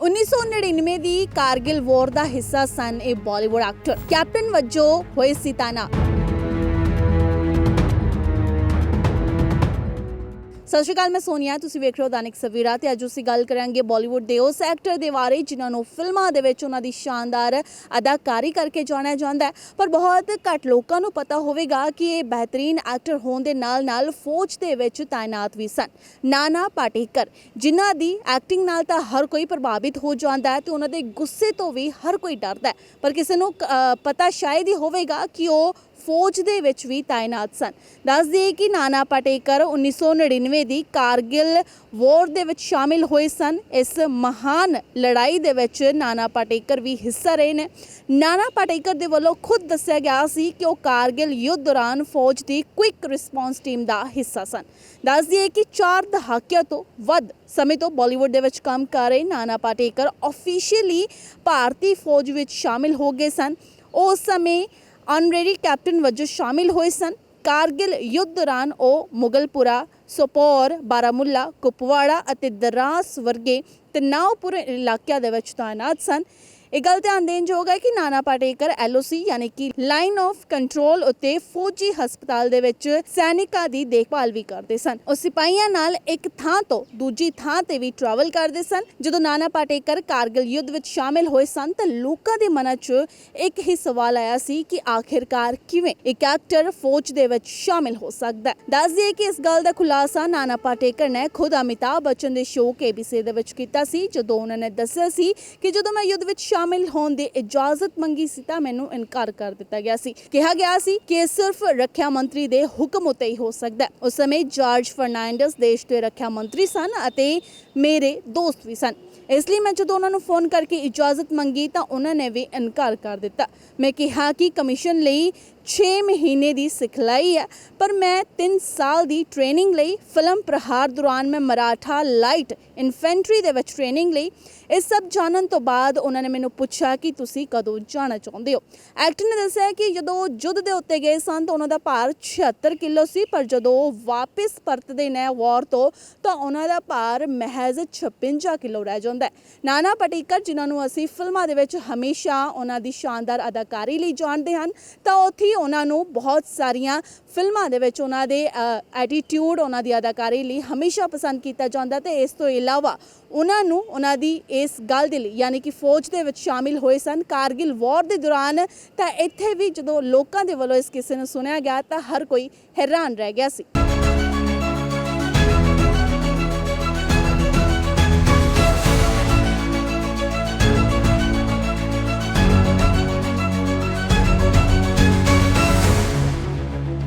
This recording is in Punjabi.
1999 ਦੀ ਕਾਰਗਿਲ ਵਾਰ ਦਾ ਹਿੱਸਾ ਸਨ ਇਹ ਬਾਲੀਵੁੱਡ ਐਕਟਰ ਕੈਪਟਨ ਵਜੋਂ ਹੋਏ ਸੀ ਤਾਇਨਾਤ ਸਤਿ ਸ਼੍ਰੀ ਅਕਾਲ, ਮੈਂ ਸੋਨੀਆ, ਤੁਸੀਂ ਵੇਖ ਰਹੇ ਹੋ ਦਾਨਿਕ ਸਵੇਰਾ ਤੇ ਅੱਜ ਅਸੀਂ ਗੱਲ ਕਰਾਂਗੇ ਬਾਲੀਵੁੱਡ ਦੇ ਉਸ ਐਕਟਰ ਦੇ ਬਾਰੇ ਜਿਨ੍ਹਾਂ ਨੂੰ ਫਿਲਮਾਂ ਦੇ ਵਿੱਚ ਉਹਨਾਂ ਦੀ ਸ਼ਾਨਦਾਰ ਅਦਾਕਾਰੀ ਕਰਕੇ ਜਾਣਿਆ ਜਾਂਦਾ ਹੈ। ਪਰ ਬਹੁਤ ਘੱਟ ਲੋਕਾਂ ਨੂੰ ਪਤਾ ਹੋਵੇਗਾ ਕਿ ਇਹ ਬਿਹਤਰੀਨ ਐਕਟਰ ਹੋਣ ਦੇ ਨਾਲ-ਨਾਲ ਫੌਜ ਦੇ ਵਿੱਚ ਤਾਇਨਾਤ ਵੀ ਸਨ। ਨਾਨਾ ਪਾਟੇਕਰ, ਜਿਨ੍ਹਾਂ ਦੀ ਐਕਟਿੰਗ ਨਾਲ ਤਾਂ ਹਰ ਕੋਈ ਪ੍ਰਭਾਵਿਤ ਹੋ ਜਾਂਦਾ ਹੈ ਤੇ ਉਹਨਾਂ ਦੇ ਗੁੱਸੇ ਤੋਂ ਵੀ ਹਰ ਕੋਈ ਡਰਦਾ ਹੈ। ਪਰ ਕਿਸੇ ਨੂੰ ਪਤਾ ਸ਼ਾਇਦ ਹੀ ਹੋਵੇਗਾ ਕਿ ਉਹ ਫੌਜ ਦੇ ਵਿੱਚ ਵੀ ਤਾਇਨਾਤ ਸਨ। ਦੱਸ ਦਈਏ ਕਿ ਨਾਨਾ ਪਾਟੇਕਰ 1999 ਦੀ ਕਾਰਗਿਲ ਵਾਰ ਦੇ ਵਿੱਚ ਸ਼ਾਮਿਲ ਹੋਏ ਸਨ। ਇਸ ਮਹਾਨ ਲੜਾਈ ਦੇ ਵਿੱਚ ਨਾਨਾ ਪਾਟੇਕਰ ਵੀ ਹਿੱਸਾ ਰਹੇ ਨੇ। ਨਾਨਾ ਪਾਟੇਕਰ ਦੇ ਵੱਲੋਂ ਖੁਦ ਦੱਸਿਆ ਗਿਆ ਸੀ ਕਿ ਉਹ ਕਾਰਗਿਲ ਯੁੱਧ ਦੌਰਾਨ ਫੌਜ ਦੀ ਕੁਇਕ ਰਿਸਪੌਂਸ ਟੀਮ ਦਾ ਹਿੱਸਾ ਸਨ। ਦੱਸ ਦਈਏ ਕਿ 4 ਦਹਾਕਿਆਂ ਤੋਂ ਵੱਧ ਸਮੇਂ ਤੋਂ ਬਾਲੀਵੁੱਡ ਦੇ ਵਿੱਚ ਕੰਮ ਕਰ ਰਹੇ ਨਾਨਾ ਪਾਟੇਕਰ ਆਫੀਸ਼ੀਅਲੀ ਭਾਰਤੀ ਫੌਜ ਵਿੱਚ ਸ਼ਾਮਿਲ ਹੋ ਗਏ ਸਨ। ਉਸ ਸਮੇਂ ਆਨਰੇਰੀ ਕੈਪਟਨ ਵਜੋਂ ਸ਼ਾਮਿਲ ਹੋਏ ਸਨ। ਕਾਰਗਿਲ ਯੁੱਧ ਦੌਰਾਨ ਉਹ ਮੁਗਲਪੁਰਾ ਸੋਪੌਰ ਬਾਰਾਮੁੱਲਾ ਕੁਪਵਾੜਾ ਅਤੇ ਦਰਾਸ ਵਰਗੇ ਨਾ ਪੂਰੇ ਇਲਾਕਿਆਂ ਦੇ ਵਿੱਚ ਤਾਇਨਾਤ ਸਨ। ਇਹ ਗੱਲ ਧਿਆਨ ਦੇਣ ਯੋਗ ਹੈ ਕਿ ਨਾਨਾ ਪਾਟੇਕਰ ਐਲਓਸੀ ਯਾਨੀ ਕਿ ਲਾਈਨ ਆਫ ਕੰਟਰੋਲ ਉੱਤੇ ਫੌਜੀ ਹਸਪਤਾਲ ਦੇ ਵਿੱਚ ਸੈਨਿਕਾਂ ਦੀ ਦੇਖਭਾਲ ਵੀ ਕਰਦੇ ਸਨ। ਉਹ ਸਿਪਾਹੀਆਂ ਨਾਲ ਇੱਕ ਥਾਂ ਤੋਂ ਦੂਜੀ ਥਾਂ ਤੇ ਵੀ ਟਰੈਵਲ ਕਰਦੇ ਸਨ। ਜਦੋਂ ਨਾਨਾ ਪਾਟੇਕਰ ਕਾਰਗਿਲ ਯੁੱਧ ਵਿੱਚ ਸ਼ਾਮਿਲ ਹੋਏ ਸਨ ਤਾਂ ਲੋਕਾਂ ਦੇ ਮਨਾਂ 'ਚ ਇੱਕ ਹੀ ਸਵਾਲ ਆਇਆ ਸੀ ਕਿ ਆਖਿਰਕਾਰ ਕਿਵੇਂ ਇੱਕ ਐਕਟਰ ਫੌਜ ਦੇ ਵਿੱਚ ਸ਼ਾਮਿਲ ਹੋ ਸਕਦਾ ਹੈ। ਦੱਸ ਦਈਏ ਕਿ ਇਸ ਗੱਲ ਦਾ ਖੁਲਾਸਾ ਨਾਨਾ ਪਾਟੇਕਰ ਨੇ ਖੁਦ ਅਮਿਤਾਭ ਬੱਚਨ ਦੇ ਸ਼ੋਅ ਕੇਬੀਸੀ ਦੇ ਵਿੱਚ ਕੀਤਾ ਸੀ, ਜਦੋਂ ਉਹਨਾਂ ਨੇ ਦੱਸਿਆ ਸੀ ਕਿ ਜਦੋਂ ਮੈਂ ਯੁੱਧ ਵਿੱਚ ਸ਼ਾਮਿਲ ਹੋਣ ਦੀ ਇਜਾਜ਼ਤ ਮੰਗੀ ਸੀ, ਤਾਂ ਮੈਨੂੰ ਇਨਕਾਰ ਕਰ ਦਿੱਤਾ ਗਿਆ ਸੀ। ਕਿਹਾ ਗਿਆ ਸੀ ਕਿ ਇਹ ਸਿਰਫ ਰੱਖਿਆ ਮੰਤਰੀ ਦੇ ਹੁਕਮ ਉਤੇ ਹੀ ਹੋ ਸਕਦਾ ਹੈ। ਉਸ ਸਮੇਂ ਜਾਰਜ ਫਰਨਾਂਡਸ ਦੇਸ਼ ਦੇ ਰੱਖਿਆ ਮੰਤਰੀ ਸਨ ਅਤੇ ਮੇਰੇ ਦੋਸਤ ਵੀ ਸਨ। ਇਸ ਲਈ ਮੈਂ ਜਦੋਂ ਉਹਨਾਂ ਨੂੰ ਫੋਨ ਕਰਕੇ ਇਜਾਜ਼ਤ ਮੰਗੀ, ਤਾਂ ਉਹਨਾਂ ਨੇ ਵੀ ਇਨਕਾਰ ਕਰ ਦਿੱਤਾ। ਮੈਂ ਕਿਹਾ ਕਿ ਕਮਿਸ਼ਨ ਲਈ 6 ਮਹੀਨੇ ਦੀ ਸਿਖਲਾਈ ਹੈ, ਪਰ ਮੈਂ 3 ਸਾਲ ਦੀ ਟ੍ਰੇਨਿੰਗ ਲਈ ਫਿਲਮ ਪ੍ਰਹਾਰ ਦੌਰਾਨ ਮੈਂ ਮਰਾਠਾ ਲਾਈਟ ਇਨਫੈਂਟਰੀ ਦੇ ਵਿੱਚ ਟ੍ਰੇਨਿੰਗ ਲਈ। ਇਹ ਸਭ ਜਾਣਨ ਤੋਂ ਬਾਅਦ ਉਹਨਾਂ ਨੇ ਮੈਨੂੰ ਪੁੱਛਿਆ ਕਿ ਤੁਸੀਂ ਕਦੋਂ ਜਾਣਾ ਚਾਹੁੰਦੇ ਹੋ? ਐਕਟਰ ਨੇ ਦੱਸਿਆ ਕਿ ਜਦੋਂ ਉਹ ਯੁੱਧ ਦੇ ਉੱਤੇ ਗਏ ਸਨ ਤਾਂ ਉਹਨਾਂ ਦਾ ਭਾਰ 76 ਕਿਲੋ ਸੀ, ਪਰ ਜਦੋਂ ਉਹ ਵਾਪਸ ਪਰਤਦੇ ਨੇ ਵਾਰ ਤੋਂ ਤਾਂ ਉਹਨਾਂ ਦਾ ਭਾਰ ਮਹਿਜ਼ 56 ਕਿਲੋ ਰਹਿ ਜਾਂਦਾ ਹੈ। ਨਾਨਾ ਪਟੀਕਰ, ਜਿਨ੍ਹਾਂ ਨੂੰ ਅਸੀਂ ਫਿਲਮਾਂ ਦੇ ਵਿੱਚ ਹਮੇਸ਼ਾ ਉਹਨਾਂ ਦੀ ਸ਼ਾਨਦਾਰ ਅਦਾਕਾਰੀ ਲਈ ਜਾਣਦੇ ਹਨ, ਤਾਂ ਉੱਥੇ ਉਹਨਾਂ ਨੂੰ ਬਹੁਤ ਸਾਰੀਆਂ ਫਿਲਮਾਂ ਦੇ ਵਿੱਚ ਉਹਨਾਂ ਦੇ ਐਟੀਟਿਊਡ ਉਹਨਾਂ ਦੀ ਅਦਾਕਾਰੀ ਲਈ ਹਮੇਸ਼ਾ ਪਸੰਦ ਕੀਤਾ ਜਾਂਦਾ ਤੇ ਇਸ ਤੋਂ ਇਲਾਵਾ ਉਹਨਾਂ ਨੂੰ ਉਹਨਾਂ ਦੀ ਇਸ ਗੱਲ ਦੇ ਲਈ ਯਾਨੀ ਕਿ ਫੌਜ ਦੇ ਵਿੱਚ ਸ਼ਾਮਿਲ ਹੋਏ ਸਨ। ਕਾਰਗਿਲ ਵਾਰ ਦੇ ਦੌਰਾਨ ਤਾਂ ਇੱਥੇ ਵੀ ਜਦੋਂ ਲੋਕਾਂ ਦੇ ਵੱਲੋਂ ਇਸ ਕਿਸੇ ਨੂੰ ਸੁਣਿਆ ਗਿਆ ਤਾਂ ਹਰ ਕੋਈ ਹੈਰਾਨ ਰਹਿ ਗਿਆ ਸੀ।